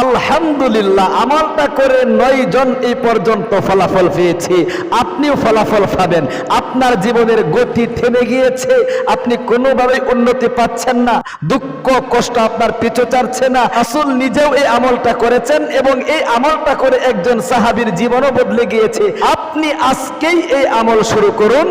আলহামদুলিল্লাহ আমলটা করে নয় জন এই পর্যন্ত ফলাফল পেয়েছি। আপনিও ফলাফল পাবেন। আপনার জীবনের গতি থেমে গিয়েছে। আপনি কোনোভাবেই উন্নতি পাচ্ছেন না। দুঃখ, কষ্ট আপনার পিছু চাচ্ছে না। আসল নিজেও এই আমলটা করেছেন এবং এই আমলটা করে একজন সাহাবীর জীবনও বদলে গিয়েছে। আপনি আজকেই এই আমল শুরু করুন।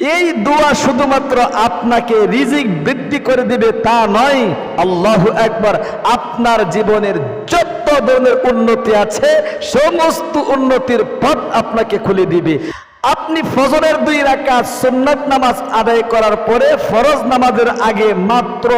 এই দোয়া শুধুমাত্র আপনাকে রিজিক বৃদ্ধি করে দিবে তা নয়, আল্লাহ একবার আপনার জীবনের যত ধরনের উন্নতি আছে, সমস্ত উন্নতির পথ আপনাকে খুলে দিবে। আপনি ফজরের দুই রাকাত সুন্নাত নামাজ আদায় করার পরে ফরজ নামাজের আগে মাত্র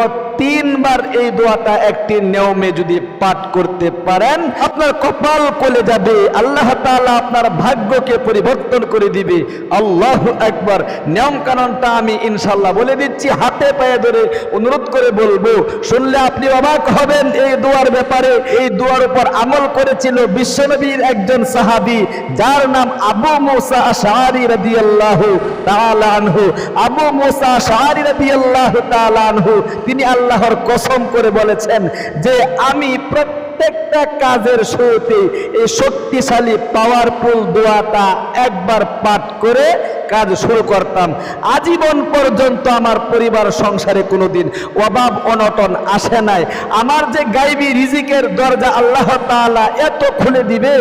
তিনবার এই দোয়াটা একটি নিয়মে যদি পাঠ করতে পারেন, আপনার কপাল কলে যাবে। আল্লাহ তাআলা আপনার ভাগ্যকে পরিবর্তন করে দিবে। আল্লাহ একবার নিয়ম কানুনটা আমি ইনশাল্লাহ বলে দিচ্ছি, হাতে পায়ে ধরে অনুরোধ করে বলব, শুনলে আপনি অবাক হবেন এই দোয়ার ব্যাপারে। এই দোয়ার উপর আমল করেছিল বিশ্বনবীর একজন সাহাবী, যার নাম আবু মুসা আশারি রাদিয়াল্লাহু তাআলা আনহু। আবু মোসা আশারি রাদিয়াল্লাহু আল্লাহ তিনি আল্লাহর কসম করে বলেছেন যে আমি প্রত্যেকটা কাজের শুরুতে এই শক্তিশালী পাওয়ারফুল দোয়াটা একবার পাঠ করে কাজ শুরু করতাম। আজীবন পর্যন্ত আমার পরিবার সংসারে কোনোদিন অভাব অনটন আসে নাই। আমার যে গাইবি রিজিকের দরজা আল্লাহ তাআলা এত খুলে দিবে,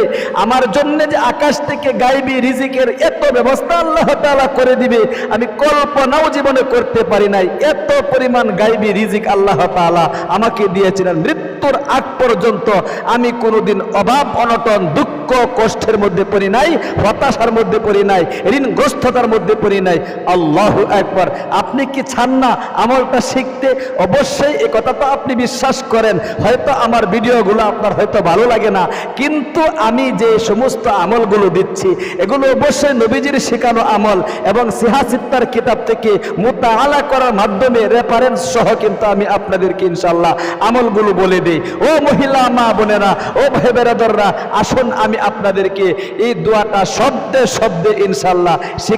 আমার জন্য যে আকাশ থেকে গাইবি রিজিকের এত ব্যবস্থা আল্লাহ তাআলা করে দিবে, আমি কল্পনাও জীবনে করতে পারি নাই। এত পরিমাণ গাইবি রিজিক আল্লাহ তাআলা আমাকে দিয়েছিলেন। মৃত্যুর আগ পর্যন্ত আমি কোনোদিন অভাব অনটন, দুঃখ কষ্টের মধ্যে পড়ি নাই, হতাশার মধ্যে পড়ি নাই ঋণগ্রস্ততার মধ্যে পড়ি নাই। আল্লাহ একবার আপনি কি চান না আমলটা শিখতে? অবশ্যই এ কথা তো আপনি বিশ্বাস করেন। হয়তো আমার ভিডিওগুলো আপনার হয়তো ভালো লাগে না। কিন্তু আমি যে সমস্ত আমলগুলো দিচ্ছি, এগুলো অবশ্যই নবীজির শেখানো আমল এবং সিহাসিত্তার কিতাব থেকে মোতালা করার মাধ্যমে রেফারেন্স সহ কিন্তু আমি আপনাদেরকে ইনশাল্লাহ আমলগুলো বলে দিই। ও মহিলা, মা বোনেরা, ও ভাই বেরাদররা, আসুন আমি আপনাদেরকে এই দোয়াটা শব্দে শব্দে ইনশাল্লাহ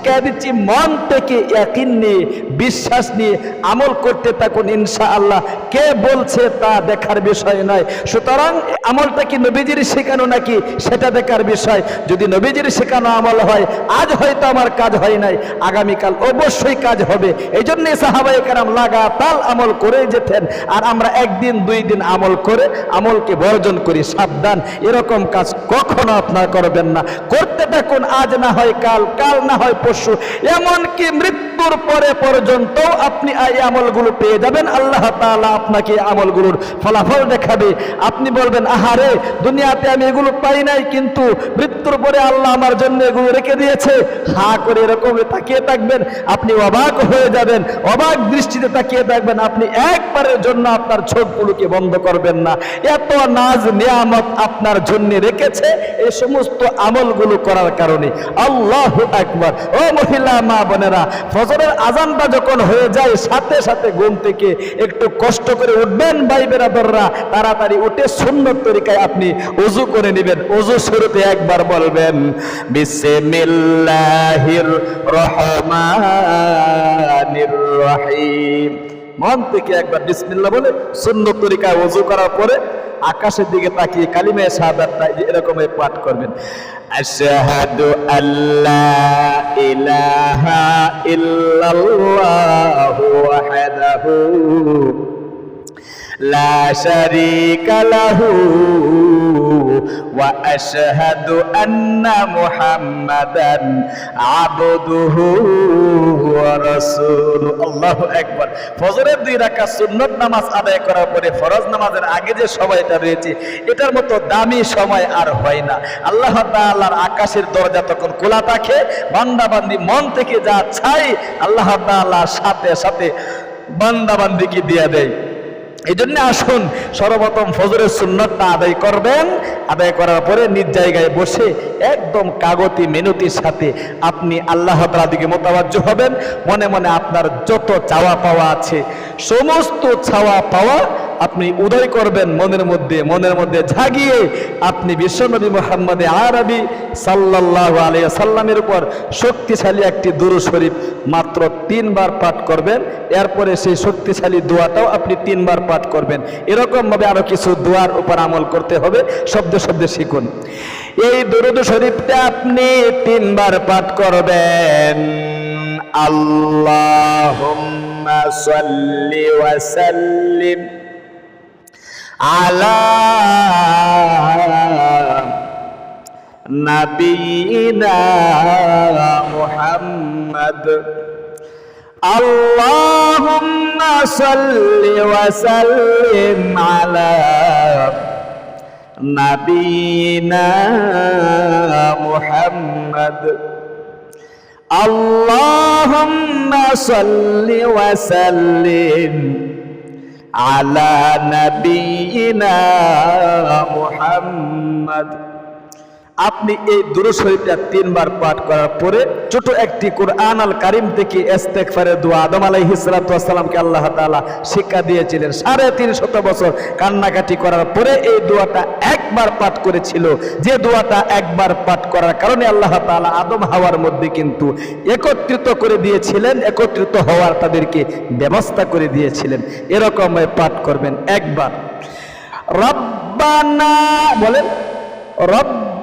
শিখিয়ে দিচ্ছি, মন থেকে ইয়াকিন নিয়ে, বিশ্বাস নিয়ে, আমল করতে থাকুন ইনশাআল্লাহ। কে বলছে তা দেখার বিষয় নয়। সুতরাং আমলটা কি নবীজির শেখানো নাকি সেটা দেখার বিষয়। যদি নবীজির শেখানো আমল হয়, আজ হয়তো আমার কাজ হয় নাই, আগামীকাল অবশ্যই কাজ হবে। এই জন্যে সাহাবাই কারাম লাগাতাল আমল করে যেতেন। আর আমরা একদিন, দুই দিন আমল করে আমলকে বর্জন করি, সাবধান। এরকম কাজ কখনো আপনার করবেন না। করতে থাকুন, আজ না হয় কাল কাল না হয় এমনকি মৃত্যুর পরে পর্যন্ত আপনি এই আমলগুলো পেয়ে যাবেন। আল্লাহ তাআলা আপনাকে আমলগুলোর ফলাফল দেখাবে। আপনি বলবেন, আহারে, দুনিয়াতে আমি এগুলো পাই নাই, কিন্তু মৃত্যুর পরে আল্লাহ আমার জন্য এগুলো রেখে দিয়েছে। হা করে এরকম তাকিয়ে থাকবেন, আপনি অবাক হয়ে যাবেন। অবাক দৃষ্টিতে তাকিয়ে থাকবেন, আপনি একবারের জন্য আপনার চোখগুলোকে বন্ধ করবেন না। এত নাজ নিয়ামত আপনার জন্য রেখেছে এই সমস্ত আমলগুলো করার কারণে। আল্লাহ একবার ও মহিলা, মা বোনেরা ফজরের আজানটা যখন হয়ে যায়, সাথে সাথে ঘুম থেকে একটু কষ্ট করে উঠবেন ভাই বেরাদররা। তাড়াতাড়ি উঠে সুন্দর তরিকায় আপনি উজু করে নেবেন। উজু শুরুতে একবার বলবেন, বিসমিল্লাহির রহমানির রহিম। মন থেকে একবার বিসমিল্লাহ বলে সুন্দর তরিকায় উজু করার পরে আকাশের দিকে তাকিয়ে কালিমে শাহাদাতটা এরকম পাঠ করবেন। আশহাদু আল্লাহ ইলাহা ইল্লাল্লাহু ওয়াহদাহু লা শারীকা লাহু وأشهد أن محمدا عبده ورسوله الله أكبر ফজরের দুই রাখা সুন্নত নামাজ আদায় করার পরে ফরজ নামাজের আগে যে সময়টা রয়েছে এটার মতো দামি সময় আর হয় না আল্লাহ তাআলার আকাশের দরজা তখন খোলা থাকে বান্দাবান্দি মন থেকে যা চাই আল্লাহ তাআলার সাথে সাথে বান্দাবান্দিকে দিয়ে দেয় এই জন্য আসুন, সর্বপ্রথম ফজরের সুন্নতটা আদায় করবেন। আদায় করার পরে নিজ জায়গায় বসে একদম কাগতি মেনতির সাথে আপনি আল্লাহ তালা দিকে মোতাবাজ্য হবেন। মনে মনে আপনার যত চাওয়া পাওয়া আছে, সমস্ত চাওয়া পাওয়া আপনি উদয় করবেন মনের মধ্যে মনের মধ্যে জাগিয়ে আপনি বিশ্বনবী মোহাম্মদে আরবি সাল্লাহ আলিয়া সাল্লামের উপর শক্তিশালী একটি দুরু শরীফ মাত্র তিনবার পাঠ করবেন। এরপরে সেই শক্তিশালী দোয়াটাও আপনি তিনবার পাঠ করবেন। এরকমভাবে আরও কিছু দোয়ার উপর আমল করতে হবে, শব্দে শব্দে শিখুন। এই দুরুদ শরীফটা আপনি তিনবার পাঠ করবেন। আল্লাহ সাল্লি ওয়া সাল্লিম আলা নবীনা মুহাম্মদ। আল্লাহুম্মা সাল্লি ওয়া সাল্লিম আলা নবীনা মুহাম্মদ। আল্লাহুম্মা সাল্লি ওয়া সাল্লিম على نبينا محمد. আপনি এই দুরু শরীফটা তিনবার পাঠ করার পরে ছোট একটি কোরআন আল কারিম থেকে ইস্তেগফারের দোয়া আদম আলাইহিস সালামকে আল্লাহ তাআলা শিক্ষা দিয়েছিলেন। সাড়ে তিন শত বছর কান্নাকাটি করার পরে এই দোয়াটা একবার পাঠ করেছিল। যে দোয়াটা একবার পাঠ করার কারণে আল্লাহ তাআলা আদম হাওয়ার মধ্যে কিন্তু একত্রিত করে দিয়েছিলেন, একত্রিত হওয়ার তাদেরকে ব্যবস্থা করে দিয়েছিলেন। এরকম পাঠ করবেন একবার। রব্বানা বলেন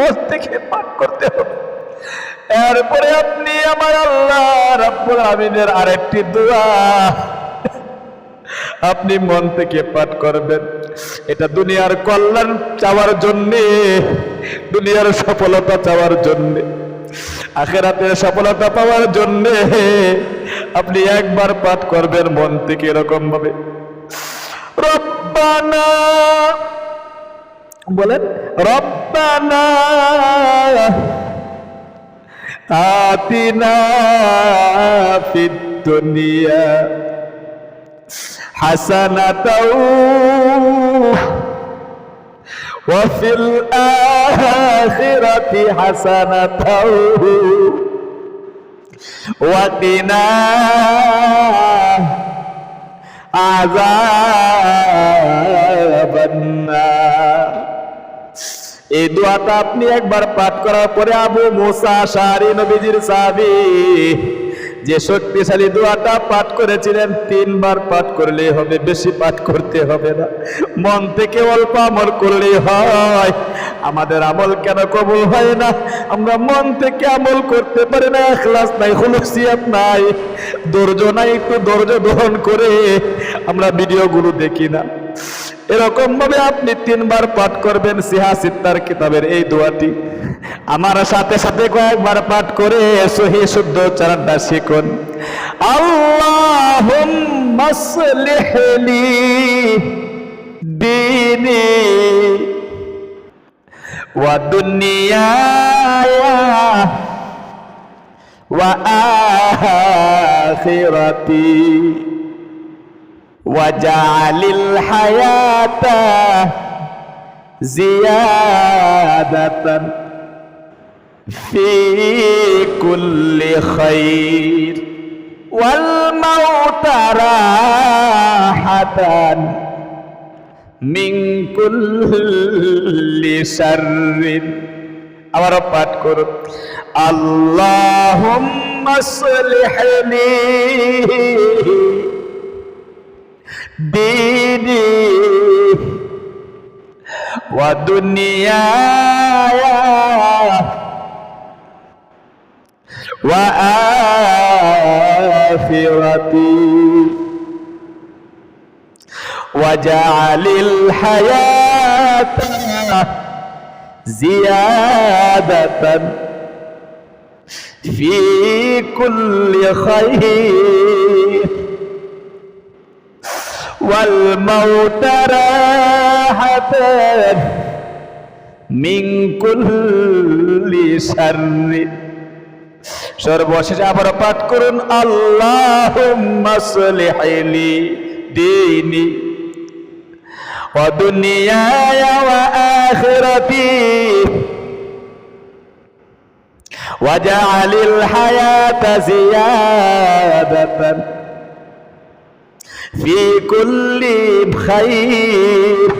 মন থেকে পাঠ করতে হবে। এরপরে আপনি আমার আল্লাহ রাব্বুল আমিনের আরেকটি দোয়া। আপনি মন থেকে পাঠ করবেন। এটা দুনিয়ার কল্যাণ চাওয়ার জন্যে, দুনিয়ার সফলতা চাওয়ার জন্যে, আখেরাতের সফলতা পাওয়ার জন্যে আপনি একবার পাঠ করবেন মন থেকে এরকম ভাবে রব্বানা বলেন রব্বানা আতিনা ফিদ দুনিয়া হাসানাতাও وفي الآخرة حسنة وقنا عذاب النار এই দোয়াটা আপনি একবার পাঠ করার পরে আবু মুসা শাহরি নবীজির সাহাবি, যে শক্তিশালী দোয়াটা পাঠ করেছিলেন, তিনবার পাঠ করলেই হবে, বেশি পাঠ করতে হবে না। মন থেকে অল্প আমল করলেই হয়। আমাদের আমল কেন কবুল হয় না? আমরা মন থেকে আমল করতে পারি না, এখলাস নাই হুলুসিয়াত নাই। ধৈর্য নাই, একটু ধৈর্য গ্রহণ করে আমরা ভিডিওগুলো দেখি না। এরকম ভাবে আপনি তিনবার পাঠ করবেন সিহা সিত্তার কিতাবের এই দোয়াটি। আমার সাথে সাথে কয়েকবার পাঠ করে সহি শুদ্ধ উচ্চারণটা শিখুন। সলিহলি দিনি ওয়া দুনিয়ায়া ওয়া আখিরাতি واجعل الحياة زيادة في كل خير والموت راحة من كل شر আবার পাঠ করুন আল্লাহুম্মা সলিহনি ديني ودنياي وآخرتي وجعل الحياة زيادة في كل خير والموت راحة من كل شر সর্বশেষে আবার পাঠ করুন আল্লাহ মাসলিহাইলি দিনী ودنياي وآخرتي واجعل الحياة زيادة في كل خير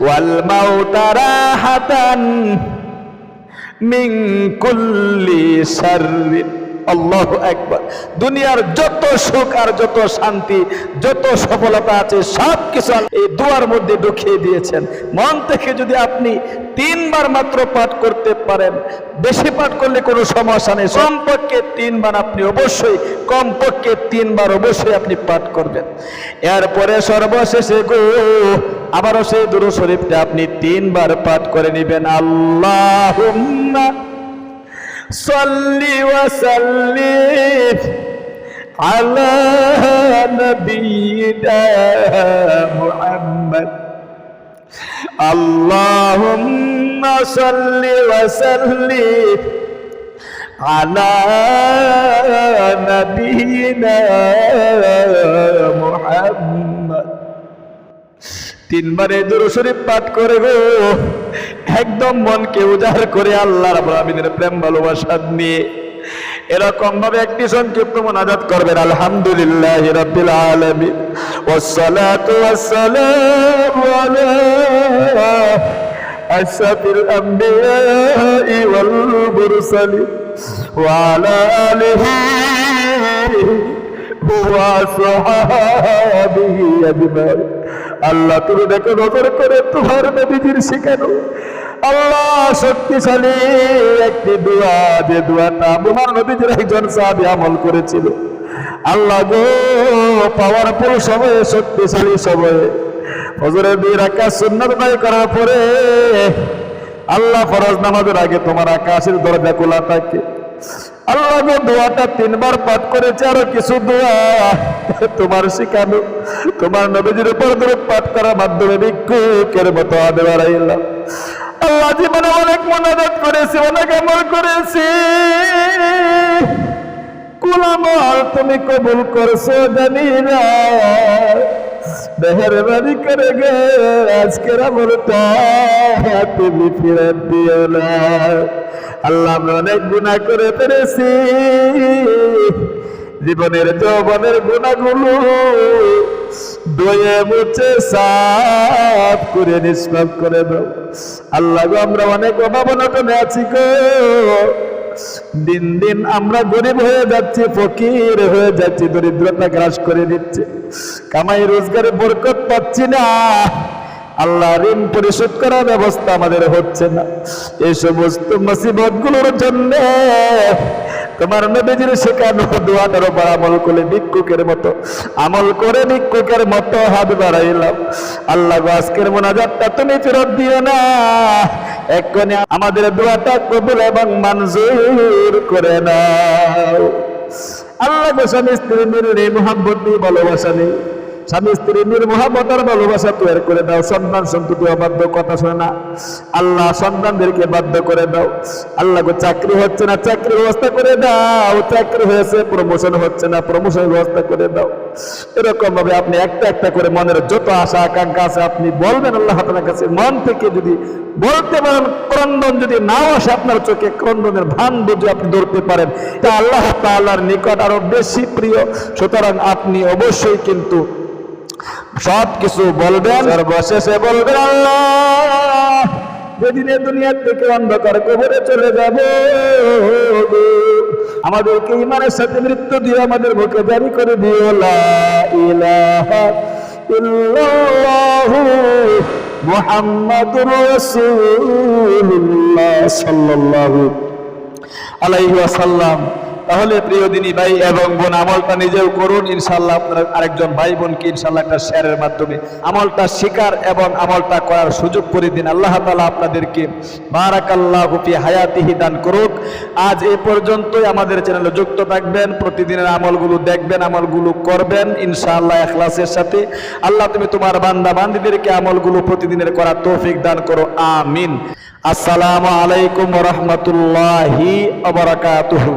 والموت راحة من كل شر. আল্লাহ একবার দুনিয়ার যত সুখ আর যত শান্তি, যত সফলতা আছে সব কিছু এই দুয়ার মধ্যে ঢুকিয়ে দিয়েছেন। মন থেকে যদি আপনি তিনবার মাত্র পাঠ করতে পারেন, বেশি পাঠ করলে কোনো সমস্যা নেই। কমপক্ষে তিনবার আপনি অবশ্যই, কমপক্ষে তিনবার অবশ্যই আপনি পাঠ করবেন। এরপরে সর্বশেষে গো, আবারও সেই দুরু শরীফটা আপনি তিনবার পাঠ করে নেবেন। আল্লাহ صل وسلم على نبينا محمد اللهم صل وسلم على نبينا محمد তিনবারে দুরু শরীফ পাঠ করে গো একদম মনকে উজাড় করে আল্লাহ রাব্বুল আলামিনের প্রেম ভালোবাসা নিয়ে। এরকম ভাবে একটি সংক্ষিপ্ত মোনাজাত করবেন। আলহামদুলিল্লাহ রাব্বিল আলামিন। আশরাফিল আমবিয়াই ওয়াল মুরসালিন। ওয়া আলা আলিহি ওয়া সাহাবিহি আজমাইন। আল্লাহ তুমি দেখো নজর করে তোমার নবীজির শিখানো আল্লাহ শক্তিশালী একটি দোয়া, যে দোয়াটা তোমার নবীজির একজন সাহাবি আমল করেছিল। আল্লাহ গো পাওয়ারফুল সময়ে, শক্তিশালী সময়ে। হজরের দুই রাখা সুন্নত দায় করার পরে আল্লাহ ফরজ নামাজের আগে তোমার আকাশের দরজা খোলা থাকে। আল্লাহ দোয়াটা তিনবার পাঠ করেছে, আরও কিছু দোয়া। তোমার শিখানো, তোমার নবীজির উপর দূর পাঠ করার মাধ্যমে ভিক্ষুকের মতো আদে বাড়াইলাম। আল্লাহ জীবনে অনেক মনাদত করেছে, অনেক আমল করেছি। কুলামল তুমি কবুল করছ জানি না। মেহরবানি করে গে, আজকের আমলটা তুমি ফিরত দিও না। আল্লাহ আমি অনেক গুণা করে পেরেছি জীবনের যৌবনের গুণাগুলো দয়ে মুছে সাফ করে নিষ্পাপ করে দাও। আল্লাহ আমরা অনেক অভাবনা অভাবনটনে আছি গো। দিন দিন আমরা গরিব হয়ে যাচ্ছি, ফকির হয়ে যাচ্ছি, দরিদ্রতা গ্রাস করে দিচ্ছে। কামাই রোজগারে বরকত পাচ্ছি না। আল্লাহ ঋণ পরিশোধ করার ব্যবস্থা আমাদের হচ্ছে না। এই সমস্ত মুসিবতগুলোর জন্য তোমার নবীজির শেখানো দোয়াটার উপর আমল করে ভিক্ষুকের মতো। আমল করে ভিক্ষুকের মতো হাত বাড়াইলাম। আল্লাহ গো, আজকের মোনাজাতটা তুমি ফেরত দিও না। এক্ষণে আমাদের দোয়াটা কবুল এবং মঞ্জুর করে না আল্লাহ গো স্ত্রী স্ত্রী মিলনে মোহাম্মদ নেই, ভালোবাসা নেই। স্বামী স্ত্রী মহাবত আর ভালোবাসা তৈরি করে দাও। সন্তান সন্ততি অবাধ্য, কথা শোনে না। আল্লাহ সন্তানদেরকে বাধ্য করে দাও। আল্লাহ চাকরি হচ্ছে না চাকরির ব্যবস্থা করে দাও। চাকরি হয়েছে প্রমোশন হচ্ছে না প্রমোশনের ব্যবস্থা করে দাও। এরকম ভাবে আপনি একটা একটা করে মনের যত আশা, আকাঙ্ক্ষা আছে, আপনি বলবেন আল্লাহ আপনার কাছে। মন থেকে যদি বলতে পারেন, ক্রন্দন যদি নাও আসে আপনার চোখে, ক্রন্দনের ভান বুঝে আপনি ধরতে পারেন। তা আল্লাহ তাআলার নিকট আরও বেশি প্রিয়। সুতরাং আপনি অবশ্যই কিন্তু সব কিছু বলবেন। সর্বশেষে বলবেন আল্লাহ, যেদিন দুনিয়ার থেকে অন্ধকার কবরে চলে যাব আমাদেরকে ইমানের সাথে মৃত্যু দিয়ে আমাদের মুখে জারি করে দিও মুহাম্মাদুর ওয়াসাল্লাম। তাহলে প্রিয় দিনী ভাই এবং বোন, আমলটা নিজেও করুন ইনশাল্লাহ আপনার আরেকজন ভাই বোনকে ইনশাল্লাহ একটা শেয়ারের মাধ্যমে আমলটা শিকার এবং আমলটা করার সুযোগ করে দিন। আল্লাহ তালা আপনাদেরকে বারাকাল্লাহ হুফি হায়াতিহি দান করুক। আজ এ পর্যন্তই আমাদের চ্যানেলে যুক্ত থাকবেন, প্রতিদিনের আমলগুলো দেখবেন, আমলগুলো করবেন, ইনশাআল্লাহ এখলাসের সাথে। আল্লাহ তুমি তোমার বান্দা বান্দিদেরকে আমলগুলো প্রতিদিনের করার তৌফিক দান করো। আমিন। আসসালামু আলাইকুম রহমতুল্লাহি আবরাকাতুহু